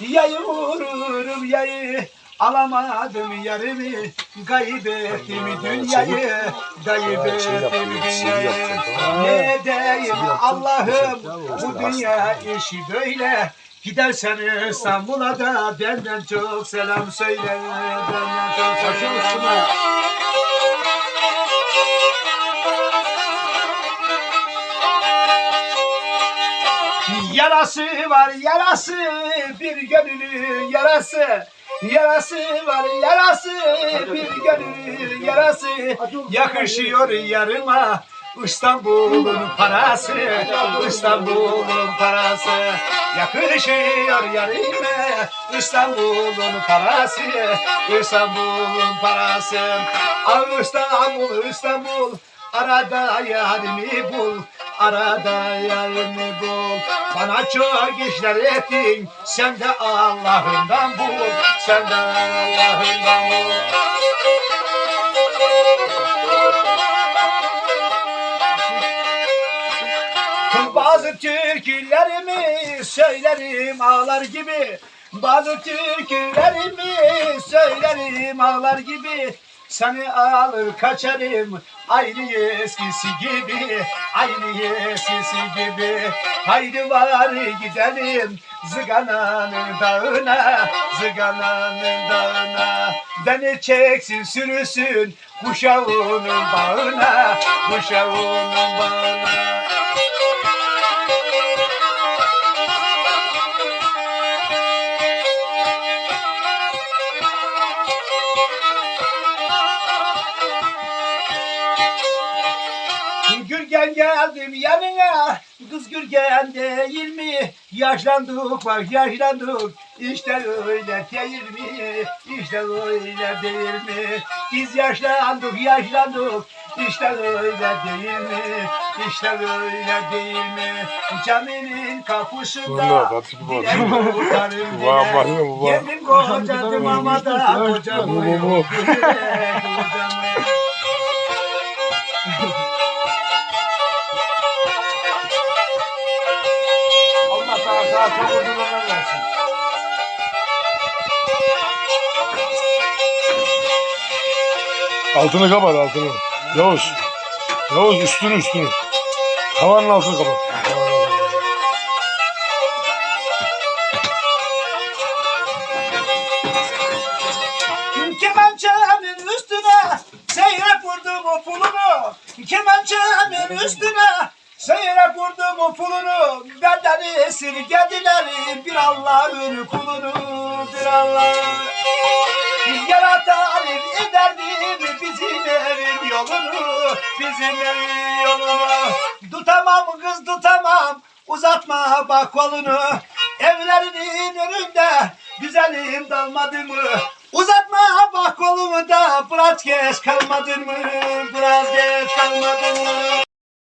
Yayı vururum yayı Alamadım yarımı Kaybettim dünyayı Kaybettim Ne diyeyim Allah'ım Bu dünya işi böyle. Gidersen İstanbul'a da benden çok selam söyle Benden çok selam Yarası var yarası bir gönülün yarası. Yarası var yarası bir gönülün yarası. Yakışıyor yarıma İstanbul'un parası. İstanbul'un parası. Yakışıyor yarıma İstanbul'un parası. İstanbul'un parası. Ah İstanbul İstanbul. Arada yarimi bul. Arada yarimi bul Bana çok işler ettin Sen de Allah'ından bul Sen de Allah'ından bul. Bazı türkülerimi söylerim ağlar gibi Bazı türkülerimi söylerim ağlar gibi Seni alır kaçarım. Aynı eskisi gibi Aynı eskisi gibi. Haydi var gidelim Zıgananın dağına Zıgananın dağına. Beni çeksin sürüsün Kuşağının bağına Kuşağının bağına Gürgen geldim yanına Kız Gürgen değil mi? Yaşlandık bak yaşlandık İşte öyle değil mi? İşte öyle değil mi? Biz yaşlandık yaşlandık İşte öyle değil mi? İşte öyle değil mi? Caminin kapısında. Dilek kurtarır Vay dilek. Geldim kocadım ama da kocamı yok. Dilek sağ çok uzunlarına versin. Altını kapat altını. Yavuz. Yavuz üstünü üstünü. Tavanın altını kapat. Kemençenin üstüne seyrek vurdum o pulunu. Kemençenin üstüne seyrek vurdum o pulunu. Benden esirgediler bir Allah'ın kulunu. Bir Allah'ın. Yaratan ederdim bizim evin yolunu. Bizim evin yolunu. Tutamam kız tutamam. Uzatma bak kolunu. Evlerinin önünde güzelim dalmadı mı? Uzatma bak kolumu da biraz geç kalmadın mı? Biraz geç kalmadın mı?